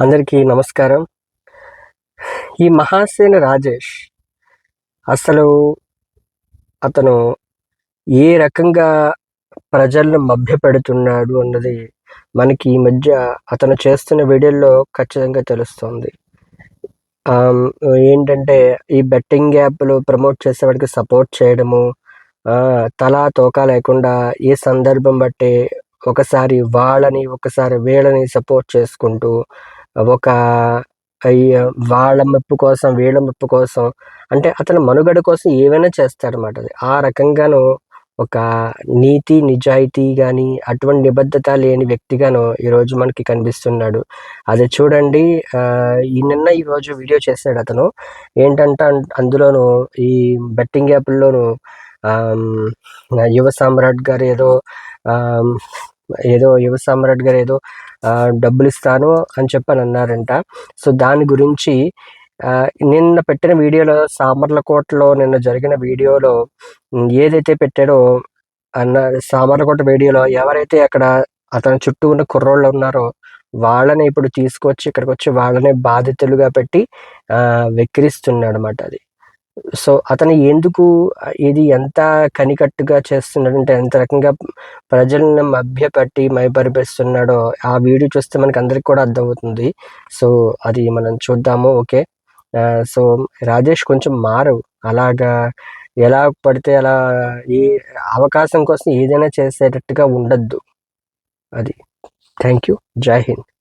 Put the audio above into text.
అందరికీ నమస్కారం. ఈ మహాసేన రాజేష్ అసలు అతను ఏ రకంగా ప్రజలను మభ్యపెడుతున్నాడు అన్నది మనకి ఈ మధ్య అతను చేస్తున్న వీడియోల్లో ఖచ్చితంగా తెలుస్తుంది. ఏంటంటే ఈ బెట్టింగ్ యాప్లు ప్రమోట్ చేసేవాడికి సపోర్ట్ చేయడము తలా తోక లేకుండా ఏ సందర్భం బట్టి ఒకసారి వాళ్ళని ఒకసారి వీళ్ళని సపోర్ట్ చేసుకుంటూ ఒక వాళ్ళ మెప్పు కోసం వీళ్ళ మెప్పు కోసం అంటే అతని మనుగడ కోసం ఏవైనా చేస్తాడనమాట అది. ఆ రకంగాను ఒక నీతి నిజాయితీ కానీ అటువంటి నిబద్ధత లేని వ్యక్తిగాను ఈరోజు మనకి కనిపిస్తున్నాడు. అది చూడండి ఈ నిన్న ఈరోజు వీడియో చేశాడు అతను. ఏంటంటే అందులోను ఈ బెట్టింగ్ యాప్ల్లోను యువ సామ్రాట్ గారు ఏదో ఏదో యువ సామ్రాట్ గారు ఏదో డబ్బులు ఇస్తాను అని చెప్పని అన్నారంట సో దాని గురించి నిన్న పెట్టిన వీడియోలో సామర్లకోటలో నిన్న జరిగిన వీడియోలో ఏదైతే పెట్టాడో అన్న సామర్లకోట వీడియోలో ఎవరైతే అక్కడ అతని చుట్టూ ఉన్న కుర్రోళ్ళు ఉన్నారో వాళ్ళని ఇప్పుడు తీసుకొచ్చి ఇక్కడికి వచ్చి వాళ్ళనే బాధితులుగా పెట్టి వెక్కిరిస్తున్నాడు అనమాట అది. సో అతను ఎందుకు ఇది ఎంత కనికట్టుగా చేస్తున్నాడంటే ఎంత రకంగా ప్రజలను మభ్యపెట్టి మైపరిపిస్తున్నాడో ఆ వీడియో చూస్తే మనకి అందరికి కూడా అర్థమవుతుంది. సో అది మనం చూద్దాము ఓకే? సో రాజేష్ కొంచెం మారు. అలాగా ఎలా పడితే అలా ఈ అవకాశం కోసం ఏదైనా చేసేటట్టుగా ఉండద్దు. అది. థ్యాంక్ యూ జై హింద్.